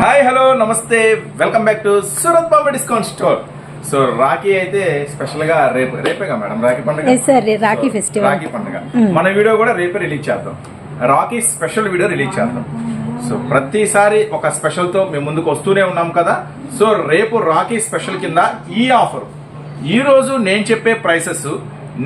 Hi hello నమస్తే. Welcome back to Surat Bombay discount store so Rakhi అయితే స్పెషల్గా రేపు రేపేగా మేడం రాఖీ పండుగ. రాఖీ festival. రాఖీ పండుగ. మన వీడియో కూడా రేపే రిలీజ్ చేద్దాం. రాఖీ స్పెషల్ వీడియో రిలీజ్ చేద్దాం. సో ప్రతిసారి ఒక స్పెషల్తో మేము ముందుకు వస్తూనే ఉన్నాం కదా? సో రేపు రాఖీ స్పెషల్ కింద ఈ ఆఫర్ ఈ రోజు నేను చెప్పే ప్రైసెస్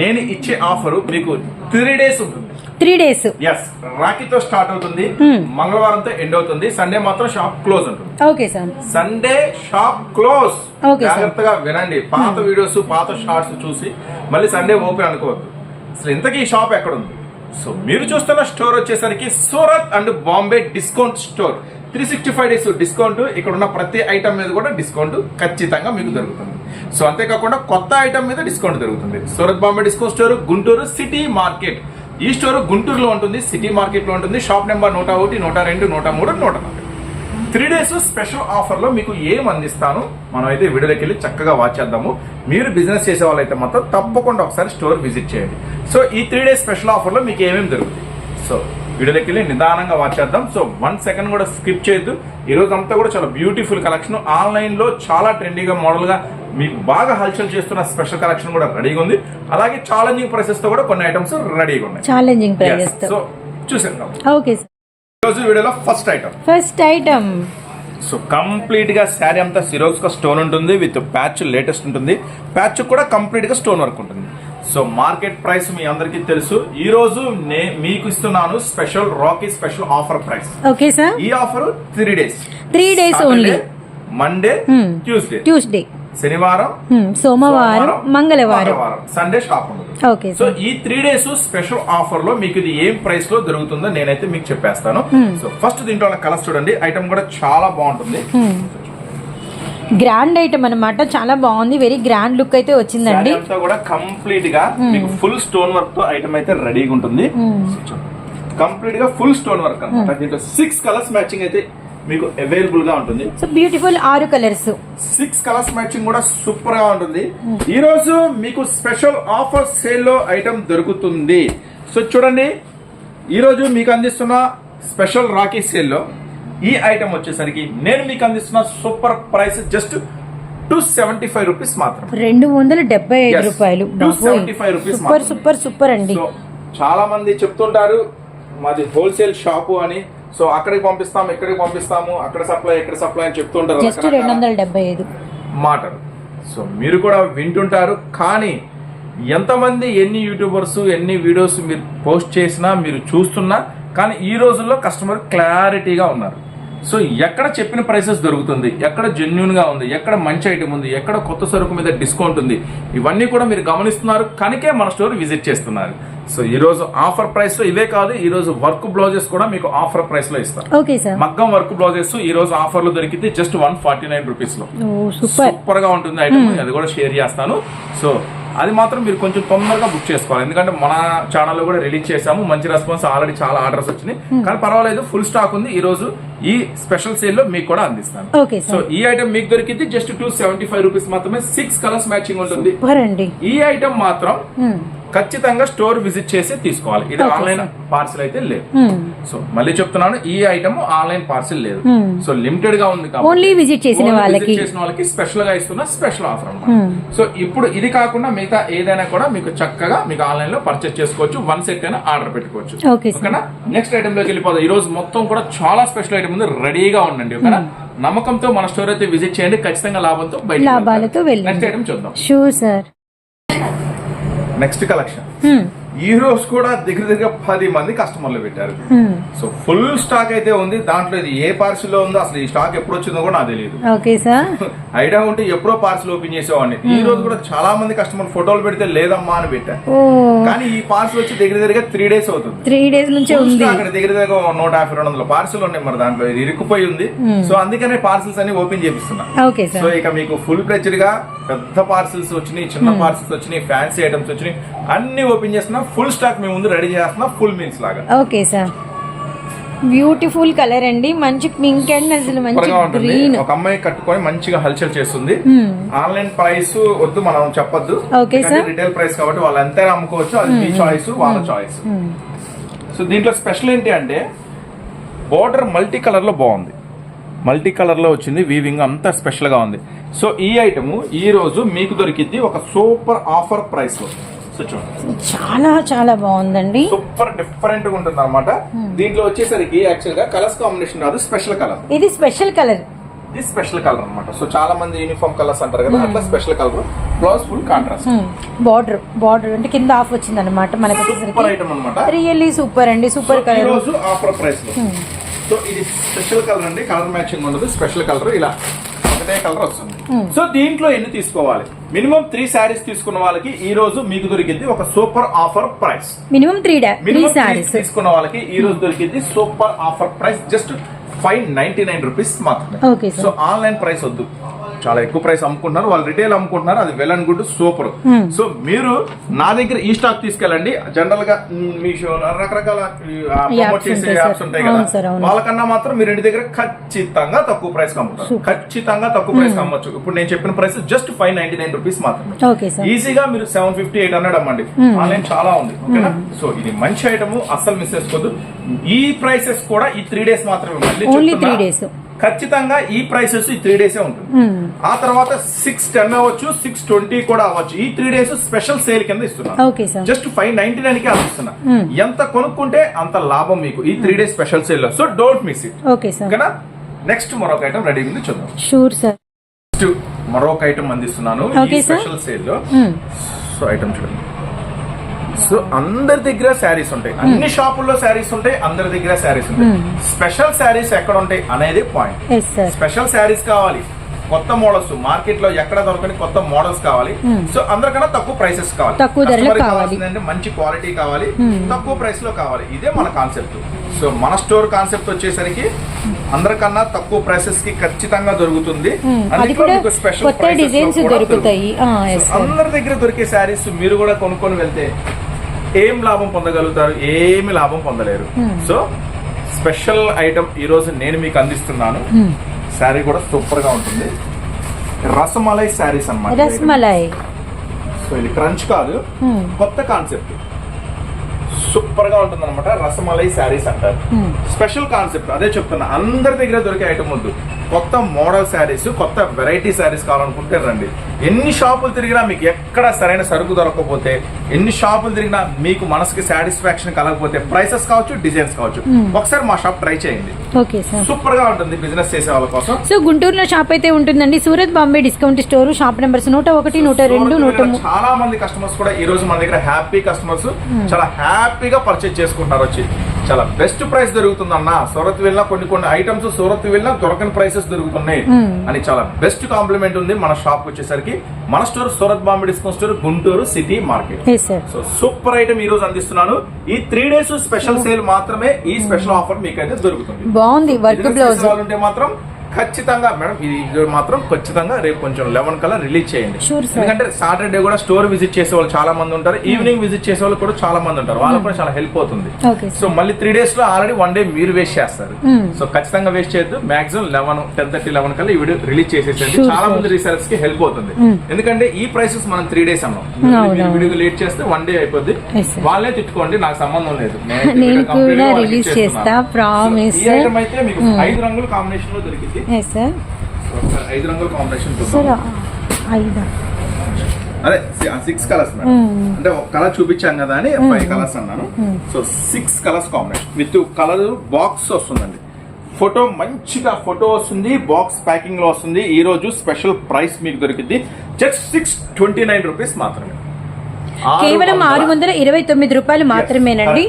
నేను ఇచ్చే ఆఫర్ మీకు త్రీ డేస్ ఉంటుంది. Three days. ఎస్ రాఖీతో స్టార్ట్ అవుతుంది. Hmm. మంగళవారంతో ఎండ్ అవుతుంది. సండే మాత్రం షాప్ క్లోజ్ ఉంటుంది okay sir Sunday shop close. జాగ్రత్తగా వినండి. పాత వీడియోస్ పాత షార్ట్స్ చూసి మళ్ళీ సండే ఓపెన్ అనుకోవద్దు. అసలు ఇంతకీ ఈ షాప్ ఎక్కడ ఉంది సో మీరు చూస్తున్న స్టోర్ వచ్చేసరికి Surat and Bombay discount store three sixty five days discount ఇక్కడ ఉన్న ప్రతి ఐటమ్ మీద కూడా డిస్కౌంట్ ఖచ్చితంగా మీకు దొరుకుతుంది. సో అంతేకాకుండా కొత్త ఐటమ్ మీద డిస్కౌంట్ దొరుకుతుంది. Surat Bombay discount store Guntur city market ఈ స్టోర్ గుంటూరులో ఉంటుంది సిటీ మార్కెట్లో ఉంటుంది షాప్ నెంబర్ నూట ఒకటి నూట రెండు నూట మూడు నూట నాలుగు. త్రీ డేస్ స్పెషల్ ఆఫర్లో మీకు ఏం అందిస్తాను? మనం అయితే వీడియోలోకి వెళ్ళి చక్కగా వాచ్ చేద్దాము. మీరు బిజినెస్ చేసే వాళ్ళైతే మాత్రం తప్పకుండా ఒకసారి స్టోర్ విజిట్ చేయండి. సో ఈ త్రీ డేస్ స్పెషల్ ఆఫర్లో మీకు ఏమేమి దొరుకుతుంది సో వీడియోలోకి వెళ్ళి నిదానంగా వాచ్ చేద్దాం. సో వన్ సెకండ్ కూడా స్కిప్ చేయొద్దు. ఈ రోజు అంతా కూడా చాలా బ్యూటిఫుల్ కలెక్షన్ ఆన్లైన్లో చాలా ట్రెండీగా మోడల్గా మీకు బాగా హల్చల్ చేస్తున్న స్పెషల్ కలెక్షన్ కూడా రెడీగా ఉంది. అలాగే ఛాలెంజింగ్ ప్రైసెస్తో కూడా కొన్ని ఐటమ్స్ రెడీగా ఉన్నాయి. Challenging Yes. సో చూసేద్దాం ఓకే సార్ రోజు వీడియోలో first item first item so కంప్లీట్గా శారీ అంతా సిరోక్స్గా స్టోన్ ఉంటుంది విత్ ప్యాచ్ లేటెస్ట్ ఉంటుంది. ప్యాచ్ కూడా కంప్లీట్గా స్టోన్ వర్క్ ఉంటుంది. సో మార్కెట్ ప్రైస్ మీ అందరికీ తెలుసు. ఈ రోజు నే మీకు ఇస్తున్నాను special Rakhi special offer price okay sir ఈ offer three days three days only Monday. Tuesday Tuesday శనివారం సోమవారం మంగళవారం. సండే షాప్ ఉంది ఓకే సో ఈ త్రీ డేస్ స్పెషల్ ఆఫర్లో మీకు ఇది ఏం ప్రైస్లో దొరుకుతుందో నేనైతే మీకు చెప్పేస్తాను. Hmm. సో ఫస్ట్ దీంట్లో కలర్స్ చూడండి. ఐటమ్ కూడా చాలా బాగుంటుంది. గ్రాండ్ ఐటమ్ అన్నమాట. చాలా బాగుంది. వెరీ గ్రాండ్ లుక్ అయితే వచ్చిందండి. కూడా కంప్లీట్గా మీకు ఫుల్ స్టోన్ వర్క్తో ఐటమ్ అయితే రెడీగా ఉంటుంది. కంప్లీట్గా ఫుల్ స్టోన్ వర్క్ అనమాట దీంట్లో సిక్స్ కలర్స్ మ్యాచింగ్ అయితే మీకు అవైలబుల్గా ఉంటుంది. సో బ్యూటిఫుల్ ఆరు కలర్స్ సిక్స్ కలర్స్ మ్యాచింగ్ కూడా సూపర్గా ఉంటుంది. ఈ రోజు మీకు స్పెషల్ ఆఫర్ సేల్లో ఐటమ్ దొరుకుతుంది. సో చూడండి. ఈ రోజు మీకు అందిస్తున్న స్పెషల్ రాకీ సేల్లో ఈ ఐటమ్ వచ్చేసరికి నేను మీకు అందిస్తున్న super price just two seventy five rupees మాత్రం రెండు వందల డెబ్బై ఐదు. రూపాయలు. 275 rupees సూపర్ మాత్రమే. సూపర్ సూపర్ అండి. చాలా మంది చెప్తుంటారు మాది హోల్సేల్ షాపు అని. సో అక్కడికి పంపిస్తాము ఇక్కడికి పంపిస్తాము అక్కడ సప్లై ఇక్కడ సప్లై అని చెప్తుంటారు జస్ట్ రెండు రకరకాల వందల డెబ్బై ఐదు. మాటలు. సో మీరు కూడా వింటుంటారు కానీ ఎంతమంది ఎన్ని యూట్యూబర్స్ ఎన్ని వీడియోస్ మీరు పోస్ట్ చేసినా మీరు చూస్తున్నా కానీ ఈ రోజుల్లో కస్టమర్ క్లారిటీగా ఉన్నారు. సో ఎక్కడ చెప్పిన ప్రైసెస్ దొరుకుతుంది ఎక్కడ జెన్యున్గా ఉంది ఎక్కడ మంచి ఐటమ్ ఉంది ఎక్కడ కొత్త సరుకు మీద డిస్కౌంట్ ఉంది ఇవన్నీ కూడా మీరు గమనిస్తున్నారు కనుకే మన స్టోర్ విజిట్ చేస్తున్నారు. సో ఈ రోజు ఆఫర్ ప్రైస్లో ఇవే కాదు ఈ రోజు వర్క్ బ్లౌజెస్ కూడా మీకు ఆఫర్ ప్రైస్లో ఇస్తాం ఓకే సార్. మగ్గం వర్క్ బ్లౌజెస్ ఈ రోజు ఆఫర్లో దొరికితే జస్ట్ వన్ ఫార్టీ నైన్ రూపీస్లో సూపర్. గా ఉంటుంది ఐటమ్ అది కూడా షేర్ చేస్తాను. సో అది మాత్రం మీరు కొంచెం తొందరగా బుక్ చేసుకోవాలి. ఎందుకంటే మన ఛానల్లో కూడా రిలీజ్ చేసాము మంచి రెస్పాన్స్ ఆల్రెడీ చాలా ఆర్డర్స్ వచ్చినాయి. కానీ పర్వాలేదు ఫుల్ స్టాక్ ఉంది. ఈ రోజు ఈ స్పెషల్ సేల్లో మీకు కూడా అందిస్తాను. సో ఈ ఐటమ్ మీకు దొరికింది just two seventy five rupees మాత్రమే. సిక్స్ కలర్స్ మ్యాచింగ్ ఉంటుంది. ఈ ఐటమ్ మాత్రం. ఖచ్చితంగా స్టోర్ విజిట్ చేసి తీసుకోవాలి. ఇది ఆన్లైన్ పార్సిల్ అయితే లేదు. Hmm. సో మళ్ళీ చెప్తున్నాను ఈ ఐటమ్ ఆన్లైన్ పార్సిల్ లేదు. Hmm. సో లిమిటెడ్గా ఉంది కాబట్టి ఓన్లీ విజిట్ చేసిన వాళ్ళకి visit చేసిన వాళ్ళకి స్పెషల్గా ఇస్తున్న స్పెషల్ ఆఫర్ అన్నమాట. Hmm. సో ఇప్పుడు ఇది కాకుండా మిగతా ఏదైనా కూడా మీకు చక్కగా మీకు ఆన్లైన్లో పర్చేస్ చేసుకోవచ్చు. వన్ సెట్ అయినా ఆర్డర్ పెట్టుకోవచ్చు. ఓకేనా? నెక్స్ట్ ఐటమ్లోకి వెళ్ళిపోదాం. ఈ రోజు మొత్తం కూడా చాలా స్పెషల్ ఐటమ్ ఉంది. రెడీగా ఉండండి ఓకేనా? నమ్మకంతో మన స్టోర్ అయితే విజిట్ చేయండి. ఖచ్చితంగా లాభంతో బయట. లాభాలతో వెళ్ళండి. నెక్స్ట్ ఐటమ్ చూద్దాం. షూర్ సార్ నెక్స్ట్ కలెక్షన్ ఈ రోజు కూడా దగ్గర దగ్గర పది మంది కస్టమర్లు పెట్టారు. సో ఫుల్ స్టాక్ అయితే ఉంది. దాంట్లో ఇది ఏ పార్సిల్లో ఉందో అసలు ఈ స్టాక్ ఎప్పుడు వచ్చిందో కూడా నాకు తెలియదు. Okay sir. ఐడియా ఉంటే ఎప్పుడో పార్సిల్ ఓపెన్ చేసేవాడిని. ఈ రోజు కూడా చాలా మంది కస్టమర్ ఫోటోలు పెడితే లేదమ్మా అని పెట్టా. ఓ. కానీ ఈ పార్సిల్ వచ్చి దగ్గర దగ్గర త్రీ డేస్ అవుతుంది. త్రీ డేస్ నుంచే ఉంది. అక్కడ దగ్గర దగ్గర నూట యాభై రెండు వందల పార్సిల్ ఉన్నాయి మరి దాంట్లో. ఇది ఇరుక్కుపోయి ఉంది. సో అందుకనే పార్సిల్స్ అన్ని ఓపెన్ చేపిస్తున్నా. సో ఇక మీకు ఫుల్ ప్లెచ్డ్గా పెద్ద పార్సిల్స్ వచ్చినాయి చిన్న పార్సిల్స్ వచ్చినాయి ఫ్యాన్సీ ఐటమ్స్ వచ్చినాయి అన్ని ఓపెన్ చేస్తున్నా. ఫుల్ స్టాక్ మీ ముందు రెడీ చేస్తున్నా ఫుల్ మీల్స్ లాగా. Okay sir. బ్యూటిఫుల్ కలర్ అండి. మంచి పింక్ అండ్ అసలు మంచి గ్రీన్ ఒక అమ్మాయి కట్టుకొని మంచిగా హల్చల్ చేస్తుంది. Hmm. ఆన్లైన్ ప్రైస్ వద్దు మనం చెప్పొద్దు. sir. Hmm. రిటైల్ ప్రైస్ కాబట్టి వాళ్ళు ఎంతైనా అమ్ముకోవచ్చు అది మీ చాయిస్ వాళ్ళ చాయిస్ సో దీంట్లో స్పెషల్ ఏంటి అంటే బోర్డర్ మల్టీ కలర్లో బాగుంది. మల్టీ కలర్లో వచ్చింది వీవింగ్ అంతా స్పెషల్గా ఉంది. సో ఈ ఐటమ్ ఈ రోజు మీకు దొరికింది ఒక సూపర్ ఆఫర్ ప్రైస్లో. చాలా చాలా బాగుందండి. సూపర్ డిఫరెంట్గా ఉంటుంది అనమాట దీంట్లో వచ్చేసరికి యాక్చువల్గా కలర్స్ కాంబినేషన్ రాదు స్పెషల్ కలర్ ఇది స్పెషల్ కలర్ ఇది స్పెషల్ కలర్ అన్నమాట. సో చాలా మంది యూనిఫామ్ కలర్స్ అంటారు కదా అట్లా special colour blouse full contrast border border అంటే కింద ఆఫ్ వచ్చింది అనమాట మనకి సూపర్ ఐటమ్ అనమాట రియల్లీ సూపర్ అండి సూపర్ ఈ కలర్ రోజు ఆఫర్ ప్రైస్లో. సో ఇది స్పెషల్ కలర్ అండి కలర్ మ్యాచింగ్ ఉండదు స్పెషల్ కలర్ ఇలా. ఒకటే కలర్ వస్తుంది. సో దీంట్లో ఎన్ని తీసుకోవాలి? మినిమం త్రీ శారీస్ తీసుకున్న వాళ్ళకి ఈ రోజు మీకు దొరికింది ఒక super offer price. Minimum three minimum saris తీసుకున్న వాళ్ళకి ఈ రోజు దొరికింది super offer price just five ninety nine rupees మాత్రమే. సో ఆన్లైన్ ప్రైస్ వద్దు. చాలా ఎక్కువ ప్రైస్ అమ్ముకుంటున్నారు. వాళ్ళు రిటైల్ అమ్ముకుంటున్నారు. అది well and good super so మీరు నా దగ్గర ఈ స్టాక్ తీసుకెళ్ళండి. జనరల్గా మీషో రకరకాల ప్రమోట్ చేసే యాప్స్. ఉంటాయి కదా. వాళ్ళకన్నా మాత్రం మీరు ఇంటి దగ్గర ఖచ్చితంగా తక్కువ ప్రైస్ అమ్ముతారు. ఖచ్చితంగా తక్కువ ప్రైస్ అమ్మొచ్చు. ఇప్పుడు నేను చెప్పిన price just five ninety nine rupees మాత్రమే ఈజీగా మీరు సెవెన్ ఫిఫ్టీ ఎయిట్ హండ్రెడ్ అమ్మండి ఆన్లైన్ చాలా ఉంది. ఓకేనా సో ఇది మంచి ఐటమ్ అస్సలు మిస్ చేసుకోవద్దు. ఈ ప్రైసెస్ కూడా ఈ త్రీ డేస్ మాత్రమే. మళ్ళీ ఖచ్చితంగా ఈ ప్రైసెస్ ఈ త్రీ డేసే ఉంటుంది. ఆ తర్వాత సిక్స్ టెన్ అవ్వచ్చు సిక్స్ ట్వంటీ కూడా అవ్వచ్చు. ఈ త్రీ డేస్ స్పెషల్ సేల్ కింద ఇస్తున్నా జస్ట్ ఫైవ్ నైన్టీ నైన్కి అందిస్తున్నా ఎంత కొనుక్కుంటే అంత లాభం మీకు ఈ త్రీ డేస్ స్పెషల్ సేల్లో. So don't miss it okay sir ఓకేనా? నెక్స్ట్ మరొక ఐటమ్ రెడీ ఉంది చూద్దాం. షూర్ సార్ నెక్స్ట్ మరొక ఐటమ్ అందిస్తున్నాను. స్పెషల్ సేల్లో. సో ఐటమ్ చూడండి. సో అందరి దగ్గర శారీస్ ఉంటాయి. అన్ని షాపుల్లో శారీస్ ఉంటాయి అందరి దగ్గర శారీస్ ఉంటాయి. స్పెషల్ శారీస్ ఎక్కడ ఉంటాయి అనేది పాయింట్ స్పెషల్ శారీస్ కావాలి. కొత్త మోడల్స్ మార్కెట్లో ఎక్కడ దొరకని కొత్త మోడల్స్ కావాలి. సో అందరికన్నా తక్కువ ప్రైసెస్ కావాలి. మంచి క్వాలిటీ కావాలి. తక్కువ ప్రైస్లో కావాలి. ఇదే మన కాన్సెప్ట్ సో మన స్టోర్ కాన్సెప్ట్ వచ్చేసరికి అందరికన్నా తక్కువ ప్రైసెస్కి ఖచ్చితంగా దొరుకుతుంది. అది అందులో కూడా మీకు special కొత్త prices లో డిజైన్స్ కూడా దొరుకుతాయి. ఆ, yes, సో sir. అందరి దగ్గర దొరికే శారీస్ మీరు కూడా కొనుక్కొని వెళ్తే ఏం లాభం పొందగలుగుతారు? ఏమి లాభం పొందలేరు. సో స్పెషల్ ఐటమ్ ఈ రోజు నేను మీకు అందిస్తున్నాను. శారీ కూడా సూపర్గా ఉంటుంది. రసమలై శారీస్ అన్నమాట రస్మలై. సో ఇది క్రంచ్ కాదు. Hmm. కొత్త కాన్సెప్ట్. సూపర్గా ఉంటుంది అనమాట రసమలై శారీస్ అంటారు. Hmm. Special concept. అదే చెప్తున్నా. అందరి దగ్గర దొరికే ఐటమ్ వద్దు. కొత్త మోడల్ శారీస్ కొత్త వెరైటీ శారీస్ కావాలనుకుంటే రండి. ఎన్ని షాపులు తిరిగినా మీకు ఎక్కడ సరైన సరుకు దొరకకపోతే ఎన్ని షాపులు తిరిగినా మీకు మనసుకి సాటిస్ఫాక్షన్ కలగకపోతే ప్రైసెస్ కావచ్చు డిజైన్స్ కావచ్చు. ఒకసారి మా షాప్ ట్రై చేయండి. సూపర్గా ఉంటుంది బిజినెస్ చేసే వాళ్ళ కోసం. సో గుంటూరులో షాప్ అయితే ఉంటుందండి. Surat Bombay discount store shop numbers నూట ఒకటి నూట రెండు నూట చాలా మంది కస్టమర్స్ కూడా ఈ రోజు మన దగ్గర హ్యాపీ కస్టమర్స్ చాలా హ్యాపీగా పర్చేజ్ చేసుకుంటారు వచ్చి. చాలా బెస్ట్ ప్రైస్ దొరుకుతుంది అన్న సూరత్ వెళ్ళినా కొన్ని కొన్ని ఐటమ్స్ సూరత్ వెళ్ళినా దొరకని ప్రైసెస్ దొరుకుతున్నాయి. అని చాలా బెస్ట్ కాంప్లిమెంట్ ఉంది మన షాప్ వచ్చేసరికి. మన store Surat Bombay discount store Guntur city market so super item ఈ రోజు అందిస్తున్నాను. ఈ త్రీ డేస్ స్పెషల్ సేల్ మాత్రమే ఈ స్పెషల్ ఆఫర్ మీకైతే దొరుకుతుంది. బాగుంది వర్క్ బ్లౌజ్ ఉంటే మాత్రం ఖచ్చితంగా మేడం ఇది మాత్రం ఖచ్చితంగా రేపు కొంచెం లెవెన్ కల్లా రిలీజ్ చేయండి. ఎందుకంటే సాటర్డే కూడా స్టోర్ విజిట్ చేసే వాళ్ళు చాలా మంది ఉంటారు. ఈవినింగ్ విజిట్ చేసే వాళ్ళు కూడా చాలా మంది ఉంటారు. వాళ్ళకి కూడా చాలా హెల్ప్ అవుతుంది. సో మళ్ళీ త్రీ డేస్లో ఆల్రెడీ వన్ డే మీరు వేస్ట్ చేస్తారు. Hmm. సో ఖచ్చితంగా వేస్ట్ చేయొద్దు. Maximum eleven ten thirty eleven కల్లా ఈ వీడియో రిలీజ్ చేసేసండి చాలా. మంది రీసెలర్స్కి హెల్ప్ అవుతుంది. ఎందుకంటే ఈ ప్రైసెస్ మనం త్రీ డేస్ అన్నాం. మీరు. వీడియో లేట్ చేస్తే వన్ డే అయిపోద్ది. వాళ్ళే తిట్టుకోండి. నాకు సంబంధం లేదు. నేను కూడా ఇచ్చేస్తున్నాను. చేస్తా, అయితే మీకు ఐదు రంగుల కాంబినేషన్లో దొరికింది ఎస్ సార్ ఒకసారి ఐదు రంగుల కాంబినేషన్ సార్ చూద్దాం ఐదా. అదే సిక్స్ కలర్స్ Hmm. అంటే ఒక కలర్ చూపించాం కదా అని ఫైవ్ కలర్స్ అన్నాను. So six colours combination with colour box వస్తుందండి. ఫోటో మంచిగా ఫోటో వస్తుంది బాక్స్ ప్యాకింగ్లో వస్తుంది. ఈ రోజు స్పెషల్ ప్రైస్ మీకు దొరికింది just six twenty nine rupees మాత్రమే. కేవలం ఆరు వందల ఇరవై తొమ్మిది రూపాయలు మాత్రమేనండి.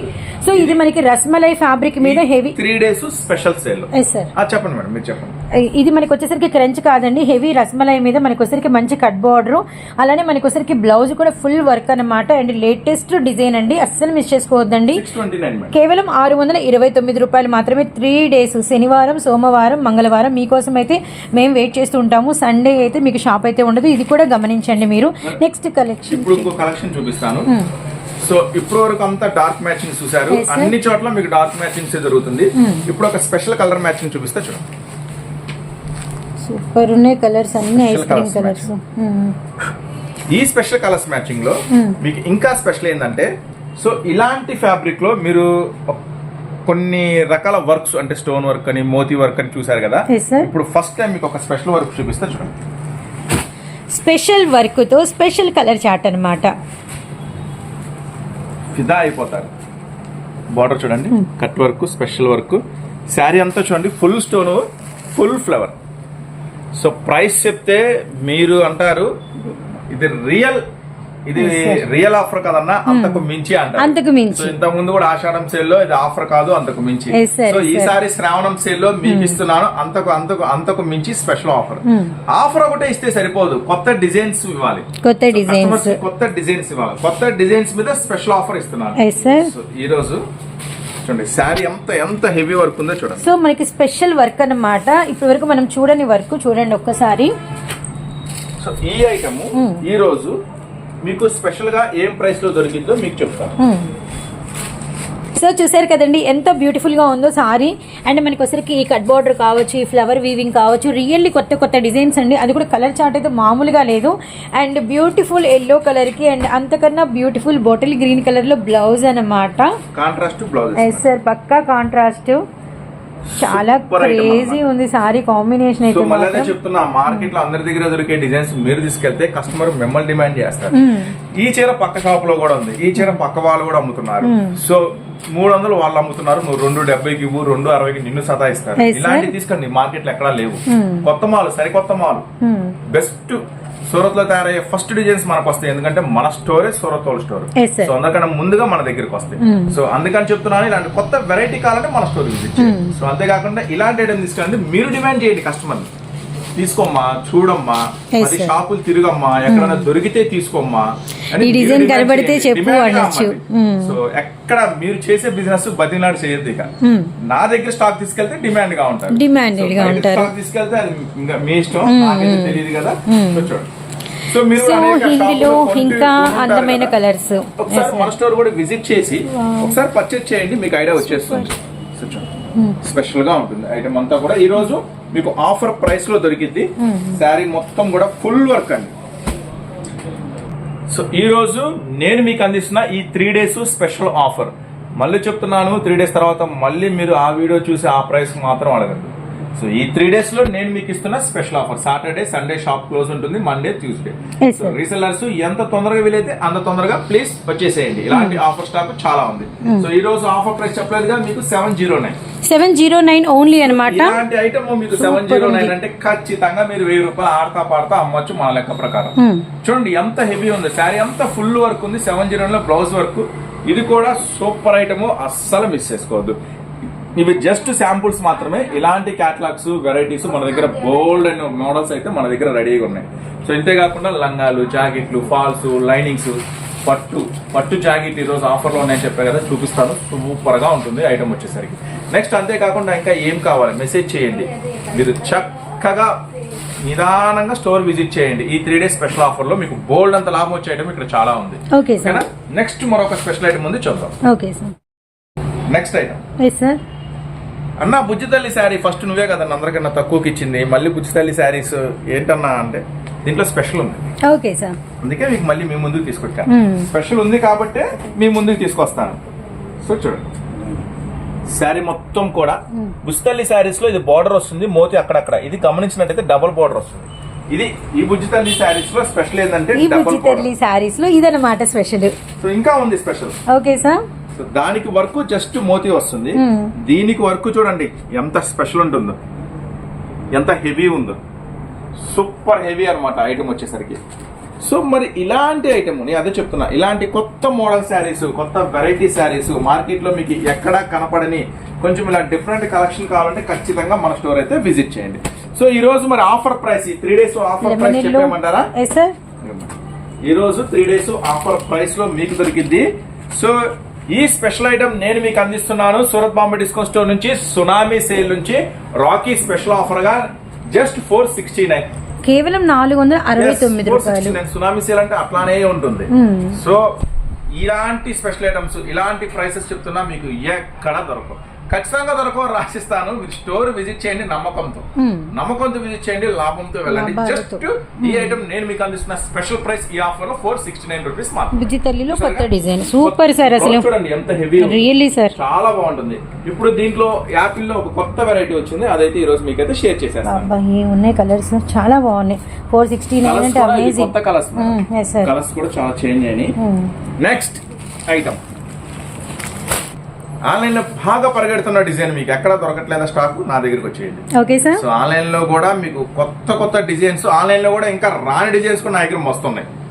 సో ఇది మనకి రస్మలై ఫ్యాబ్రిక్ మీద heavy three days special sale yes sir చెప్పండి మేడం మీరు చెప్పండి. ఇది మనకి వచ్చేసరికి క్రంచ్ కాదండి హెవీ రస్మలై మీద మనకి వచ్చేసరికి మంచి కట్ బార్డర్ అలానే మనకి వచ్చేసరికి బ్లౌజ్ కూడా ఫుల్ వర్క్ అన్నమాట. అండ్ లేటెస్ట్ డిజైన్ అండి అస్సలు మిస్ చేసుకోవద్దండి. కేవలం ఆరు వందల ఇరవై తొమ్మిది రూపాయలు మాత్రమే త్రీ డేస్ శనివారం సోమవారం మంగళవారం మీకోసం అయితే మేము వెయిట్ చేస్తూ ఉంటాము. సండే అయితే మీకు షాప్ అయితే ఉండదు. ఇది కూడా గమనించండి మీరు. నెక్స్ట్ కలెక్షన్ ఇప్పుడు కలెక్షన్ చూపిస్తాను. సో ఇప్పుడు వరకు అంతా డార్క్ మ్యాచింగ్ చూసారు. అన్ని చోట్ల మీకు డార్క్ మ్యాచింగ్స్ జరుగుతుంది. ఇప్పుడు ఒక స్పెషల్ కలర్ మ్యాచింగ్ చూపిస్తే చూడండి. సూపర్ ఉన్నాయి కలర్స్ అన్ని ఐస్ క్రీమ్ కలర్స్. ఈ స్పెషల్ కలర్స్ మ్యాచింగ్లో మీకు ఇంకా స్పెషల్ ఏంటంటే సో ఇలాంటి ఫ్యాబ్రిక్లో మీరు కొన్ని రకాల వర్క్స్ అంటే స్టోన్ వర్క్ అని మోతీ వర్క్ అని చూసారు కదా. ఇప్పుడు ఫస్ట్ టైం మీకు ఒక స్పెషల్ వర్క్ చూపిస్తా చూడండి. స్పెషల్ వర్క్తో స్పెషల్ కలర్ చాట్ అనమాట ఫిదా అయిపోతారు. బార్డర్ చూడండి. Cut work special work. Sari అంతా చూడండి. Full stone full flower. So price చెప్తే మీరు అంటారు ఇది రియల్ ఇది. Hmm. రియల్ ఆఫర్ కదన్నా అంతకు మించి అంటారు. అంతకు మించి. ఇంతకు ముందు కూడా ఆషాఢం సేల్లో ఇది ఆఫర్ కాదు అంతకు మించి. సో. ఈసారి శ్రావణం సేల్లో మీకు ఇస్తున్నాను అంతకు అంతకు అంతకు మించి స్పెషల్ ఆఫర్ Hmm. ఆఫర్ ఒకటే ఇస్తే సరిపోదు కొత్త డిజైన్స్ ఇవ్వాలి. కొత్త డిజైన్స్ కొత్త డిజైన్స్ ఇవ్వాలి. కొత్త డిజైన్స్ మీద స్పెషల్ ఆఫర్ ఇస్తున్నాను. ఈ రోజు చూడండి శారీ ఎంత ఎంత హెవీ వర్క్ ఉందో చూడండి. సో మనకి స్పెషల్ వర్క్ అన్నమాట. ఇప్పటి వరకు మనం చూడని వర్క్ చూడండి ఒక్కసారి. సో ఈ ఐటమ్ ఈ రోజు మీకు స్పెషల్గా ఏం ప్రైస్లో దొరికిందో మీకు చెప్తాను. సో చూసారు కదండి ఎంత బ్యూటిఫుల్గా ఉందో సారీ అండ్ మనకి వచ్చరికి ఈ కట్ బార్డర్ కావచ్చు ఈ ఫ్లవర్ వీవింగ్ కావచ్చు రియల్లీ కొత్త కొత్త డిజైన్స్ అండి. అది కూడా కలర్ చార్ట్ అయితే మామూలుగా లేదు. అండ్ బ్యూటిఫుల్ ఎల్లో కలర్కి అండ్ అంతకన్నా బ్యూటిఫుల్ బాటిల్ గ్రీన్ కలర్లో బ్లౌజ్ అన్నమాట. కాంట్రాస్ట్ బ్లౌజ్ ఎస్ సార్ పక్కా కాంట్రాస్ట్ చాలా క్రేజీ ఉంది సారీ కాంబినేషన్ అయితే మళ్ళీ చెప్తున్నా మార్కెట్లో అందరి దగ్గర దొరికే డిజైన్స్ మీరు తీసుకెళ్తే కస్టమర్ మిమ్మల్ని డిమాండ్ చేస్తారు. ఈ చీర పక్క షాప్లో కూడా ఉంది ఈ చీర పక్క వాళ్ళు కూడా అమ్ముతున్నారు. సో మూడు వందలు వాళ్ళు అమ్ముతున్నారు నువ్వు రెండు డెబ్బైకి ఇవ్వు రెండు అరవైకి నిన్ను సతాయిస్తారు Yes, sir. ఇలాంటి తీసుకోండి మార్కెట్లో ఎక్కడా లేవు. కొత్త మాలు సరికొత్త మాలు. బెస్ట్ సూరత్లో తయారయ్యే ఫస్ట్ డిజైన్స్ మనకు వస్తాయి ఎందుకంటే మన స్టోరే సూరత్ వాళ్ళ స్టోర్. సో అందరికన్నా ముందుగా మన దగ్గరికి వస్తాయి Mm. సో అందుకని చెప్తున్నాను ఇలాంటి కొత్త వెరైటీ కావాలంటే మన స్టోర్ విజిట్ చేయండి సో అంతేకాకుండా ఇలాంటి ఐటమ్ తీసుకెళ్ళండి మీరు డిమాండ్ చేయండి కస్టమర్ తీసుకోమ్మా చూడమ్మా sir. షాపులు తిరగమ్మా ఎక్కడైనా దొరికితే తీసుకోమ్మా ఈ demand కనబడితే. చెప్పు అనొచ్చు. సో ఎక్కడ మీరు చేసే బిజినెస్ బతినాడు చేయొద్దు ఇక Hmm. నా దగ్గర స్టాక్ తీసుకెళ్తే డిమాండ్గా ఉంటారు Demanded గా ఉంటారు. స్టాక్ తీసుకెళ్తే అది ఇంకా మీ ఇష్టం Hmm, hmm. తెలియదు కదా Hmm. సో చూడండి సో ఇందులో కొంటూ ఇంకా అందమైన. కలర్స్ ఒకసారి మన స్టోర్ కూడా విజిట్ చేసి ఒకసారి పర్చేస్ చేయండి మీకు ఐడియా వచ్చేస్తుంది. స్పెషల్గా ఉంటుంది ఐటమ్ అంతా కూడా. ఈ రోజు మీకు ఆఫర్ ప్రైస్లో దొరికింది. శారీ మొత్తం కూడా ఫుల్ వర్క్ అండి. సో ఈ రోజు నేను మీకు అందిస్తున్న ఈ త్రీ డేస్ స్పెషల్ ఆఫర్ మళ్ళీ చెప్తున్నాను త్రీ డేస్ తర్వాత మళ్ళీ మీరు ఆ వీడియో చూసి ఆ ప్రైస్ మాత్రం అడగద్దు సో ఈ త్రీ డేస్లో నేను మీకు ఇస్తున్న special offer Saturday Sunday shop close ఉంటుంది. Monday Tuesday so sir. Resellers ఎంత తొందరగా వీలైతే అంత తొందరగా ప్లీజ్ వచ్చేసేయండి ఇలాంటి ఆఫర్ స్టాక్ చాలా ఉంది. సో ఈ రోజు ఆఫర్ ప్రైస్ చెప్పలేదుగా మీకు seven zero nine seven zero nine only అనమాట ఇలాంటి ఐటమ్ మీకు సెవెన్ జీరో నైన్. అంటే ఖచ్చితంగా మీరు వెయ్యి రూపాయలు ఆడతా పాడతా అమ్మొచ్చు మన లెక్క ప్రకారం. చూడండి ఎంత హెవీ ఉంది. శారీ అంతా ఫుల్ వర్క్ ఉంది. సెవెన్ జీరో లో బ్లౌజ్ వర్క్ ఇది కూడా సూపర్ ఐటమ్ అస్సలు మిస్ చేసుకోవద్దు. ఇవి జస్ట్ శాంపుల్స్ మాత్రమే. ఇలాంటి క్యాటలాగ్స్ వెరైటీస్ మన దగ్గర బోల్డ్ అండ్ మోడల్స్ అయితే మన దగ్గర రెడీగా ఉన్నాయి. సో ఇంతే కాకుండా లంగాలు జాకెట్లు ఫాల్స్ లైనింగ్స్ పట్టు. పట్టు జాకెట్ ఈరోజు ఆఫర్లో ఉన్నాయని చెప్పారు కదా చూపిస్తాను. సూపర్గా ఉంటుంది ఐటమ్ వచ్చేసరికి. నెక్స్ట్ అంతేకాకుండా ఇంకా ఏం కావాలి? మెసేజ్ చేయండి. మీరు చక్కగా నిదానంగా స్టోర్ విజిట్ చేయండి. ఈ త్రీ డేస్ స్పెషల్ ఆఫర్లో మీకు బోల్డ్ అంత లాభం వచ్చే ఐటమ్ ఇక్కడ చాలా ఉంది. నెక్స్ట్ మరొక స్పెషల్ ఐటమ్ ఉంది చూద్దాం. ఓకే సార్ నెక్స్ట్ ఐటమ్ అన్న బుజ్జి తల్లి శారీ ఫస్ట్ నువ్వే కదన్న అందరికన్నా తక్కువకి ఇచ్చింది మళ్ళీ బుజ్జి తల్లి శారీస్ ఏంటన్నా అంటే దీంట్లో స్పెషల్ ఉంది. Okay sir. అందుకే మీకు మళ్ళీ మీ ముందుకు తీసుకొచ్చాను. స్పెషల్ ఉంది కాబట్టి మీ ముందుకు తీసుకొస్తాను. సో చూడండి. శారీ మొత్తం కూడా బుజ్జితల్లి శారీస్లో ఇది బార్డర్ వస్తుంది మోతి అక్కడక్కడ. ఇది గమనించినట్టయితే డబుల్ బార్డర్ వస్తుంది. ఇది ఈ బుజ్జితల్లి శారీస్లో స్పెషల్ ఏంటంటే ఈ డబుల్ బుజ్జి తెల్లి శారీస్లో ఇదన్నమాట స్పెషల్ సో ఇంకా ఉంది స్పెషల్ ఓకే సార్. సో దానికి వర్క్ జస్ట్ మోతి వస్తుంది. Hmm. దీనికి వర్క్ చూడండి ఎంత స్పెషల్ ఉంటుందో. ఎంత హెవీ ఉందో. సూపర్ హెవీ అన్నమాట ఐటమ్ వచ్చేసరికి. సో మరి ఇలాంటి ఐటమ్ నేను అదే చెప్తున్నా. ఇలాంటి కొత్త మోడల్ శారీస్ కొత్త వెరైటీ శారీస్ మార్కెట్లో మీకు ఎక్కడా కనపడని కొంచెం ఇలా డిఫరెంట్ కలెక్షన్ కావాలంటే ఖచ్చితంగా మన స్టోర్ అయితే విజిట్ చేయండి. సో ఈ రోజు మరి ఆఫర్ ప్రైస్ ఈ త్రీ డేస్ ఆఫర్ ప్రైస్ చెప్పేయమంటారా? ఈ రోజు త్రీ డేస్ ఆఫర్ ప్రైస్లో మీకు దొరికింది సో ఈ స్పెషల్ ఐటమ్ నేను మీకు అందిస్తున్నాను సూరత్ బాంబే డిస్కౌంట్ స్టోర్ నుంచి సునామీ సేల్ నుంచి రాకీ స్పెషల్ ఆఫర్గా జస్ట్ ఫోర్ సిక్స్టీ నైన్ కేవలం నాలుగు వందల అరవై తొమ్మిది రూపాయలు. సునామీ సేల్ అంటే అట్లానే ఉంటుంది. Hmm. సో ఇలాంటి స్పెషల్ ఐటమ్స్ ఇలాంటి ప్రైసెస్ చెప్తున్నా మీకు ఎక్కడ దొరకవు. ఖచ్చితంగా దొరకవు రాసిస్తాను. మీరు స్టోర్ విజిట్ చేయండి నమ్మకంతో. నమ్మకంతో విజిట్ చేయండి లాభంతో వెళ్ళండి. జస్ట్ ఈ ఐటమ్ నేను మీకు అందిస్తున్న స్పెషల్ ప్రైస్ ఈ ఆఫర్లో ఫోర్ సిక్స్టీ నైన్ రూపీస్ మాత్రం కొత్త డిజైన్. సూపర్ సార్ అసలు. చూడండి ఎంత హెవీ రియల్లీ సార్ చాలా బాగుంటుంది. ఇప్పుడు దీంట్లో యాపిల్లో ఒక కొత్త వెరైటీ వచ్చింది. అదైతే ఈ రోజు మీకైతే షేర్ చేసేస్తాను. అబ్బా ఏ ఉన్నాయి కలర్స్ చాలా బాగున్నాయి. ఫోర్ సిక్స్టీ నైన్ అంటే అమేజింగ్ కొత్త కలర్స్ కలర్స్ కూడా చాలా చేంజ్ అయినాయి. నెక్స్ట్ ఐటమ్ ఆన్లైన్లో బాగా పరిగెడుతున్న డిజైన్ మీకు ఎక్కడ దొరకట్లేదా స్టాక్? నా దగ్గరికి వచ్చేయండి. Okay sir. సో ఆన్లైన్లో కూడా మీకు కొత్త కొత్త డిజైన్స్ ఆన్లైన్లో కూడా ఇంకా రాని డిజైన్స్ కూడా నా దగ్గర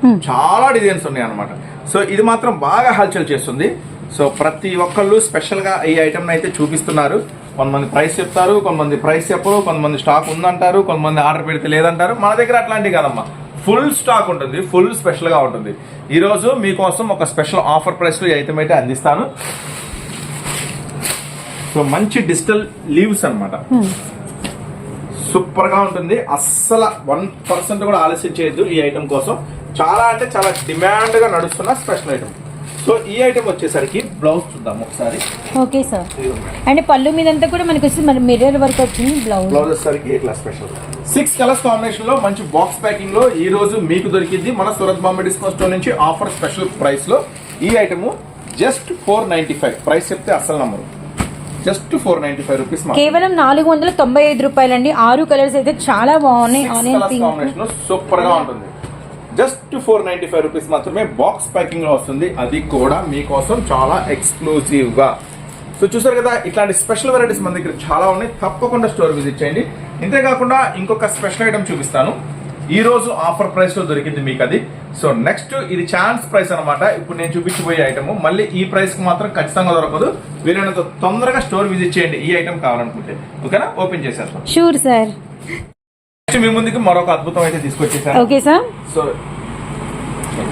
Hmm. చాలా డిజైన్స్ ఉన్నాయి అనమాట సో ఇది మాత్రం బాగా హల్చల్ చేస్తుంది. సో ప్రతి ఒక్కళ్ళు స్పెషల్గా ఈ ఐటమ్ అయితే చూపిస్తున్నారు. కొంతమంది ప్రైస్ చెప్తారు కొంతమంది ప్రైస్ చెప్పరు కొంతమంది స్టాక్ ఉందంటారు కొంతమంది ఆర్డర్ పెడితే లేదంటారు. మన దగ్గర అట్లాంటివి కాదమ్మా. ఫుల్ స్టాక్ ఉంటుంది ఫుల్ స్పెషల్గా ఉంటుంది. ఈ రోజు మీకోసం ఒక స్పెషల్ ఆఫర్ ప్రైస్లో ఈ ఐటమ్ అయితే అందిస్తాను. సో మంచి డిజిటల్ లీవ్స్ అన్నమాట. సూపర్గా ఉంటుంది. అస్సలు వన్ పర్సెంట్ కూడా ఆలస్యం చేయొద్దు ఈ ఐటమ్ కోసం. చాలా అంటే చాలా డిమాండ్గా నడుస్తున్న స్పెషల్ ఐటమ్ సో ఈ ఐటమ్ వచ్చేసరికి బ్లౌజ్ చూద్దాం ఒకసారి. Okay sir. అండ్ పళ్ళు మీద అంతా కూడా మనకి వచ్చి మన మిర్రర్ వర్క్ వచ్చింది బ్లౌజ్. బ్లౌజ్ వచ్చేసరికి ఇట్లా స్పెషల్ సిక్స్ కలర్స్ కాంబినేషన్లో మంచి బాక్స్ ప్యాకింగ్లో ఈ రోజు మీకు దొరికింది మన సూరత్ బాంబే డిస్కౌంట్ స్టోర్ నుంచి ఆఫర్ స్పెషల్ ప్రైస్లో ఈ item just four ninety five. Price చెప్తే అసలు నమ్మరు. Just four ninety five rupees కేవలం నాలుగు వందల తొంభై ఐదు రూపాయలండి. ఆరు కలర్స్ అయితే చాలా బాగున్నాయి. Onion pink. కాంబినేషన్ సూపర్గా ఉంటుంది. Just four ninety five rupees మాత్రమే బాక్స్ ప్యాకింగ్లో వస్తుంది. అది కూడా మీకోసం చాలా ఎక్స్క్లూజివ్గా సో చూసారు కదా ఇట్లాంటి స్పెషల్ వెరైటీస్ మన దగ్గర చాలా ఉన్నాయి. తప్పకుండా స్టోర్ విజిట్ చేయండి. ఇంతేకాకుండా ఇంకొక స్పెషల్ ఐటమ్ చూపిస్తాను. ఈ రోజు ఆఫర్ ప్రైస్లో దొరికింది మీకు అది. సో నెక్స్ట్ ఇది ఛాన్స్ ప్రైస్ అన్నమాట. ఇప్పుడు నేను చూపించబోయే ఐటమ్. మళ్ళీ ఈ ప్రైస్కి మాత్రం ఖచ్చితంగా దొరకదు. వీలైనంత తొందరగా స్టోర్ విజిట్ చేయండి. ఈ ఐటమ్ కావాలనుకుంటే. ఓకేనా? ఓపెన్ చేసేస్తాం షూర్ సార్ నెక్స్ట్ మీ ముందుకి మరొక అద్భుతం అయితే తీసుకొచ్చేసాను. Okay sir so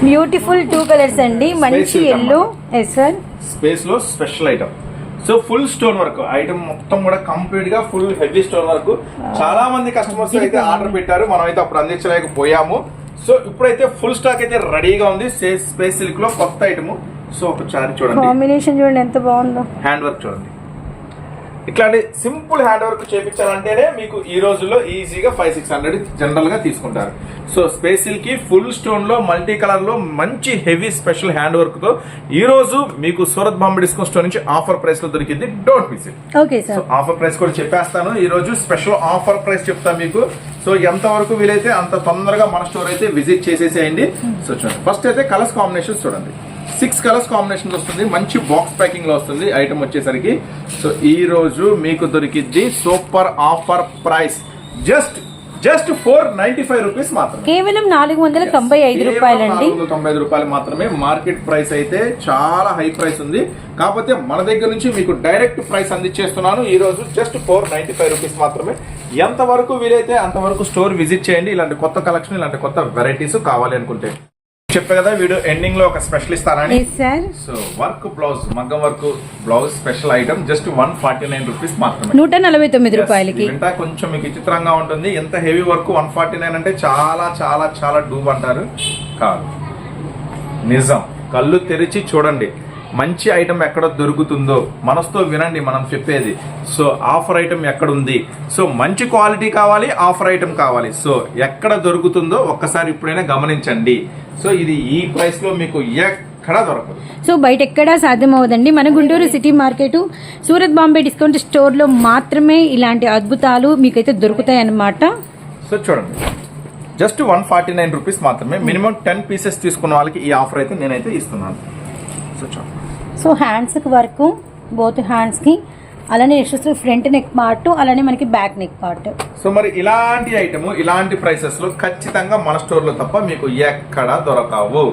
beautiful two colours అండి. మంచి ఎల్లో ఎస్ సార్ స్పేస్లో special item so full stone work item మొత్తం కూడా కంప్లీట్గా ఫుల్ హెవీ స్టోన్ వర్క్ చాలా మంది కస్టమర్స్ అయితే ఆర్డర్ పెట్టారు. మనం అయితే అప్పుడు అందించలేకపోయాము. సో ఇప్పుడైతే ఫుల్ స్టాక్ అయితే రెడీగా ఉంది. స్పేస్ సిల్క్లో కొత్త ఐటమ్ సో ఒకసారి చూడండి. కాంబినేషన్ చూడండి ఎంత బాగుందో. హ్యాండ్ వర్క్ చూడండి. ఇట్లాంటి సింపుల్ హ్యాండ్ వర్క్ చేపించాలంటేనే మీకు ఈ రోజుల్లో ఈజీగా ఫైవ్ సిక్స్ హండ్రెడ్ జనరల్గా తీసుకుంటారు. సో స్పేసిల్కి ఫుల్ స్టోన్లో మల్టీ కలర్లో మంచి హెవీ స్పెషల్ హ్యాండ్ వర్క్తో ఈ రోజు మీకు సూరత్ బాంబే డిస్కౌంట్ స్టోర్ నుంచి ఆఫర్ ప్రైస్లో దొరికింది don't miss it okay so sir offer price కూడా చెప్పేస్తాను. ఈ రోజు స్పెషల్ ఆఫర్ ప్రైస్ చెప్తా మీకు. సో ఎంత వరకు వీలైతే అంత తొందరగా మన స్టోర్ అయితే విజిట్ చేసేసేయండి. సో చూడండి. ఫస్ట్ అయితే కలర్స్ కాంబినేషన్ చూడండి. సిక్స్ కలర్స్ కాంబినేషన్ వస్తుంది. మంచి బాక్స్ ప్యాకింగ్లో వస్తుంది. ఐటమ్ వచ్చేసరికి. సో ఈ రోజు మీకు దొరికింది super offer price. Just just four ninety five rupees మాత్రమే. కేవలం నాలుగు వందల తొంభై ఐదు రూపాయలండి. 495 రూపాయలు మాత్రమే. మార్కెట్ ప్రైస్ అయితే చాలా హై ప్రైస్ ఉంది. కాకపోతే మన దగ్గర నుంచి మీకు డైరెక్ట్ ప్రైస్ అందించేస్తున్నాను. ఈ రోజు just four ninety five rupees మాత్రమే. ఎంత వరకు వీలైతే అంతవరకు స్టోర్ విజిట్ చేయండి. ఇలాంటి కొత్త కలెక్షన్ ఇలాంటి కొత్త వెరైటీస్ కావాలి అనుకుంటే. చెప్పే కదా వీడియో ఎండింగ్లో ఒక స్పెషల్ ఇస్తానని సో వర్క్ బ్లౌజ్ మగ్గం work blouse special item just one forty nine rupees మాత్రమే. నూట నలభై తొమ్మిది రూపాయలకి. వింటా కొంచెం మీకు విచిత్రంగా ఉంటుంది. ఎంత heavy work one forty nine అంటే చాలా చాలా చాలా డూబ్ అంటారు. కాదు. నిజం. కళ్ళు తెరిచి చూడండి. మంచి ఐటమ్ ఎక్కడ దొరుకుతుందో మనసుతో వినండి మనం చెప్పేది. సో ఆఫర్ ఐటమ్ ఎక్కడ ఉంది సో మంచి క్వాలిటీ కావాలి ఆఫర్ ఐటమ్ కావాలి. సో ఎక్కడ దొరుకుతుందో ఒక్కసారి ఇప్పుడైనా గమనించండి. సో ఇది ఈ ప్రైస్లో మీకు ఎక్కడ దొరకదు. సో బయట ఎక్కడా సాధ్యం అవ్వదండి మన Guntur city market Surat Bombay discount స్టోర్లో మాత్రమే ఇలాంటి అద్భుతాలు మీకైతే దొరుకుతాయి అన్నమాట సో చూడండి. Just one forty nine rupees మాత్రమే మినిమం టెన్ పీసెస్ తీసుకున్న వాళ్ళకి ఈ ఆఫర్ అయితే నేనైతే ఇస్తున్నాను. సో చూడండి. సో హ్యాండ్స్కి వర్క్ బోత్ హ్యాండ్స్కి అలానే నెక్స్ట్ ఫ్రంట్ నెక్ పార్ట్ అలానే మనకి బ్యాక్ నెక్ పార్ట్ సో మరి ఇలాంటి ఐటమ్ ఇలాంటి ప్రైసెస్లో ఖచ్చితంగా మన స్టోర్లో తప్ప మీకు ఎక్కడ దొరకవు.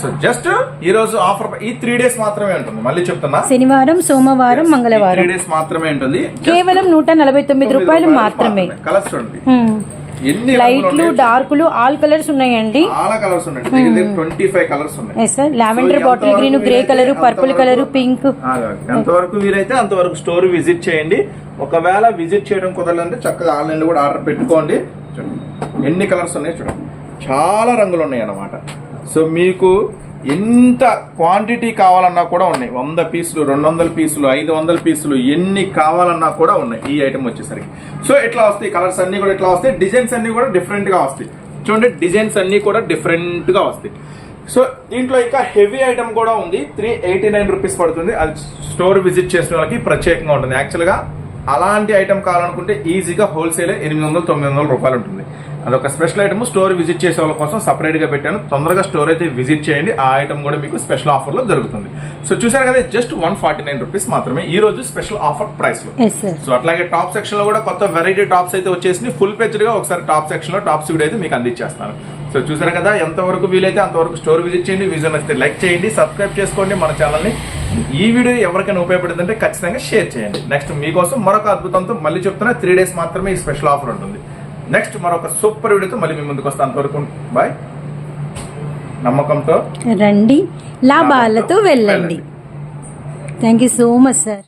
సో జస్ట్ ఈ రోజు ఆఫర్ ఈ త్రీ డేస్ మాత్రమే ఉంటుంది. మళ్ళీ చెప్తున్నా. శనివారం సోమవారం త్రీ మంగళవారం. డేస్ మాత్రమే ఉంటుంది. కేవలం నూట నలభై తొమ్మిది రూపాయలు మాత్రమే. కలర్స్ చూడండి. ఎన్ని లైట్లు డార్కులు ఆల్ కలర్స్ ఉన్నాయండి. చాలా కలర్స్ ఉన్నాయి. ట్వంటీ ఫైవ్ కలర్స్ ఉన్నాయి. Sir lavender bottle green grey colour purple colour pink ఎంతవరకు వీలైతే అంతవరకు స్టోర్ విజిట్ చేయండి. ఒకవేళ విజిట్ చేయడం కుదరలంటే చక్కగా ఆన్లైన్లో కూడా ఆర్డర్ పెట్టుకోండి. చూడండి. ఎన్ని కలర్స్ ఉన్నాయి చూడండి. చాలా రంగులు ఉన్నాయి అన్నమాట సో మీకు ఎంత క్వాంటిటీ కావాలన్నా కూడా ఉన్నాయి. వంద పీసులు రెండు వందల పీసులు ఐదు వందల పీసులు ఎన్ని కావాలన్నా కూడా ఉన్నాయి ఈ ఐటమ్ వచ్చేసరికి. సో ఎట్లా వస్తాయి? కలర్స్ అన్ని కూడా ఇట్లా వస్తాయి? డిజైన్స్ అన్ని కూడా డిఫరెంట్గా వస్తాయి. చూడండి డిజైన్స్ అన్ని కూడా డిఫరెంట్గా వస్తాయి. సో దీంట్లో ఇంకా హెవీ ఐటమ్ కూడా ఉంది. త్రీ ఎయిటీ నైన్ రూపీస్ పడుతుంది. అది స్టోర్ విజిట్ చేసిన వాళ్ళకి ప్రత్యేకంగా ఉంటుంది. యాక్చువల్గా అలాంటి ఐటమ్ కావాలనుకుంటే ఈజీగా హోల్సేల్ ఎనిమిది వందలు తొమ్మిది వందల రూపాయలు ఉంటుంది. అదొక స్పెషల్ ఐటమ్. స్టోర్ విజిట్ చేసే వాళ్ళ కోసం సపరేట్గా పెట్టాను. తొందరగా స్టోర్ అయితే విజిట్ చేయండి. ఆ ఐటమ్ కూడా మీకు స్పెషల్ ఆఫర్లో దొరుకుతుంది. సో చూసారు కదా just one forty nine rupees మాత్రమే. ఈ రోజు స్పెషల్ ఆఫర్ ప్రైస్లో. సో అట్లాగే టాప్ సెక్షన్లో కూడా కొత్త వెరైటీ టాప్స్ అయితే వచ్చేసి ఫుల్ పేజ్డ్గా ఒకసారి టాప్ సెక్షన్లో టాప్స్ వీడియో అయితే మీకు అందించేస్తాను. సో చూసారు కదా ఎంతవరకు వీలైతే అంతవరకు స్టోర్ విజిట్ చేయండి. వీడియో నచ్చితే లైక్ చేయండి సబ్స్క్రైబ్ చేసుకోండి. మన ఛానల్ని ఈ వీడియో ఎవరికైనా ఉపయోగపడుతుందంటే ఖచ్చితంగా షేర్ చేయండి. నెక్స్ట్ మీకోసం మరొక అద్భుతంతో మళ్ళీ చెప్తున్నా త్రీ డేస్ మాత్రమే ఈ స్పెషల్ ఆఫర్ ఉంటుంది. నెక్స్ట్ మరొక సూపర్ వీడియోతో మళ్ళీ మీ ముందుకు వస్తాను. అంతవరకు బాయ్ నమ్మకంతో రండి. లాభాలతో వెళ్ళండి. Thank you so much sir